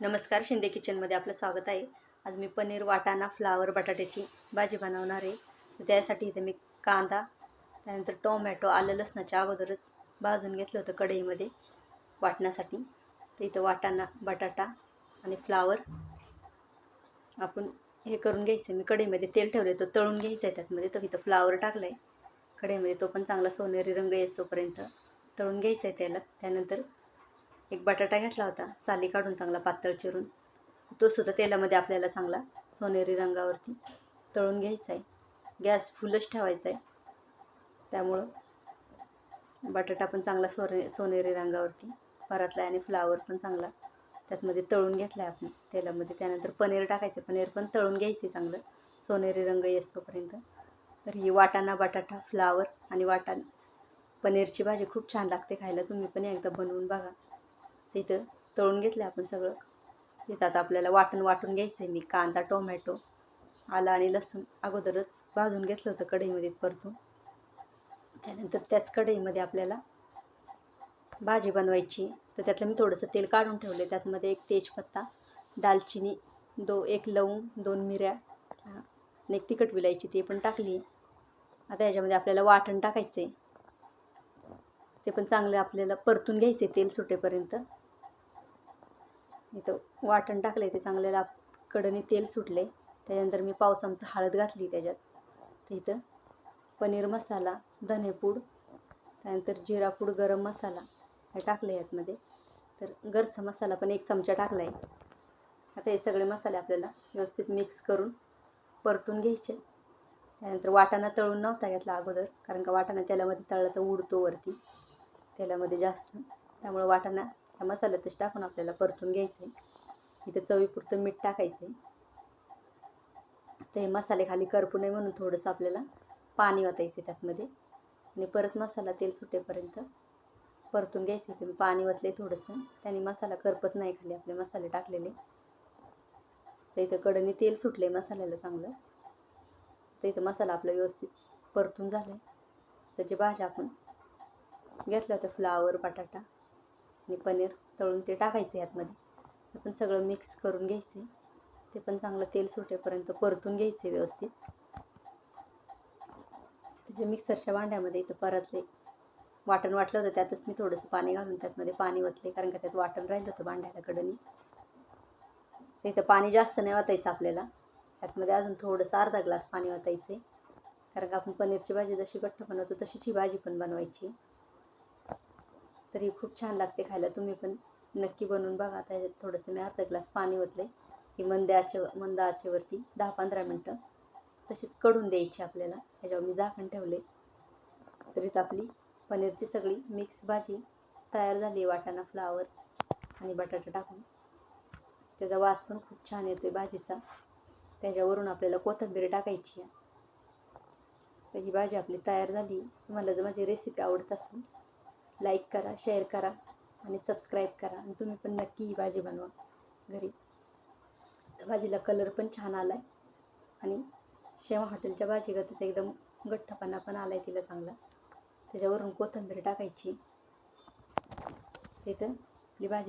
नमस्कार शिंदे किचनमध्ये आपलं स्वागत आहे. आज मी पनीर वाटाणा फ्लावर बटाट्याची भाजी बनवणार आहे. त्यासाठी इथे मी कांदा त्यानंतर टोमॅटो आलं लसणाच्या अगोदरच भाजून घेतलं होतं कढईमध्ये वाटण्यासाठी. तर इथं वाटाणा बटाटा आणि फ्लावर आपण हे करून घ्यायचं. मी कढईमध्ये तेल ठेवलं तो तळून घ्यायचं आहे त्यातमध्ये. तर इथं फ्लावर टाकलं आहे कढईमध्ये तो पण चांगला सोनेरी रंग येतोपर्यंत तळून घ्यायचं आहे त्याला. त्यानंतर एक बटाटा घेतला होता साली काढून चांगला पातळ चिरून. तो सुद्धा तेलामध्ये आपल्याला चांगला सोनेरी रंगावरती तळून घ्यायचा आहे. गॅस फुलच ठेवायचा आहे. त्यामुळं बटाटा पण चांगला सोने सोनेरी रंगावरती परतला आहे आणि फ्लावर पण चांगला त्यातमध्ये तळून घेतला आहे आपण तेलामध्ये. त्यानंतर पनीर टाकायचं पनीर पण तळून घ्यायचे चांगलं. सोनेरी रंग येतोपर्यंत तर ही वाटाणा बटाटा फ्लावर आणि वाटाणा. पनीरची भाजी खूप छान लागते खायला. तुम्ही पण एकदा बनवून बघा. तिथं तळून घेतलं आपण सगळं. तिथं आता आपल्याला वाटण वाटून घ्यायचं आहे मी कांदा टोमॅटो आला आणि लसूण अगोदरच भाजून घेतलं होतं कढईमध्ये परतून. त्यानंतर त्याच कढईमध्ये आपल्याला भाजी बनवायची. तर त्यातलं मी थोडंसं तेल काढून ठेवले त्यातमध्ये एक तेजपत्ता दालचिनी दो एक लवंग दोन मिऱ्या आणि एक तिखट विलायची ते पण टाकली. आता याच्यामध्ये आपल्याला वाटण टाकायचं आहे ते पण चांगलं आपल्याला परतून घ्यायचे तेल सुटेपर्यंत. इथं वाटण टाकलं ते चांगल्याला. कडणी तेल सुटले त्याच्यानंतर मी पाव चमचा हळद घातली त्याच्यात. तर इथं पनीर मसाला धनेपूड त्यानंतर जिरापूड गरम मसाला हे टाकले यातमध्ये. तर घरचा मसाला पण एक चमचा टाकला आहे आता हे सगळे मसाले आपल्याला व्यवस्थित मिक्स करून परतून घ्यायचे. त्यानंतर वाटाणा तळून नव्हता घेतला अगोदर कारण का वाटाणा तेलामध्ये तळला तर उडतो वरती. तेलामध्ये जास्त. त्यामुळं वाटाणा त्या मसाल्यातच टाकून आपल्याला परतून घ्यायचं आहे इथं चवीपुरतं मीठ टाकायचं आहे ते मसाले खाली करपू नये म्हणून थोडंसं आपल्याला पाणी वाचायचं त्यातमध्ये. आणि परत मसाला तेल सुटेपर्यंत परतून घ्यायचं ते पाणी ओतले थोडंसं. त्याने मसाला करपत नाही खाली आपले मसाले टाकलेले. तर इथं कडनी तेल सुटले मसाल्याला चांगलं. तर इथं मसाला आपला व्यवस्थित परतून झाला आहे त्याची भाज्या आपण घेतल्या होत्या फ्लावर बटाटा आणि पनीर तळून ते टाकायचं यातमध्ये. ते पण सगळं मिक्स करून घ्यायचे ते पण चांगलं तेल सुटेपर्यंत परतून घ्यायचे व्यवस्थित. त्याच्या मिक्सरच्या भांड्यामध्ये इथं परतले. वाटण वाटलं होतं त्यातच मी थोडंसं पाणी घालून त्यातमध्ये पाणी ओतले कारण का त्यात वाटण राहिलं होतं भांड्याला कडनी. इथं पाणी जास्त नाही वाटायचं आपल्याला. त्यातमध्ये अजून थोडंसं अर्धा ग्लास पाणी ओतायचं कारण का आपण पनीरची भाजी जशी घट्ट बनवतो तशीच ही भाजी पण बनवायची. तर ही खूप छान लागते खायला. तुम्ही पण नक्की बनवून बघा. त्याच्यात थोडंसं मी अर्धा ग्लास पाणी ओतले ही मंद आचे मंद आचेवरती दहा पंधरा मिनटं तशीच कडून द्यायची आपल्याला. त्याच्यावर मी झाकण ठेवले तरीत आपली पनीरची सगळी मिक्स भाजी तयार झाली वाटाणा फ्लावर आणि बटाटा टाकून. त्याचा वास पण खूप छान येतो आहे भाजीचा. त्याच्यावरून आपल्याला कोथिंबीर टाकायची आहे. तर ही भाजी आपली तयार झाली. तुम्हाला जर माझी रेसिपी आवडत असेल लाईक करा शेअर करा आणि सबस्क्राईब करा. आणि तुम्ही पण नक्की ही भाजी बनवा घरी. भाजीला कलर पण छान आला आहे आणि शेवा हॉटेलच्या भाजी गतीचा एकदम गठ्ठपणा पण आला आहे तिला चांगला. त्याच्यावरून कोथिंबीर टाकायची. तिथं आपली भाजी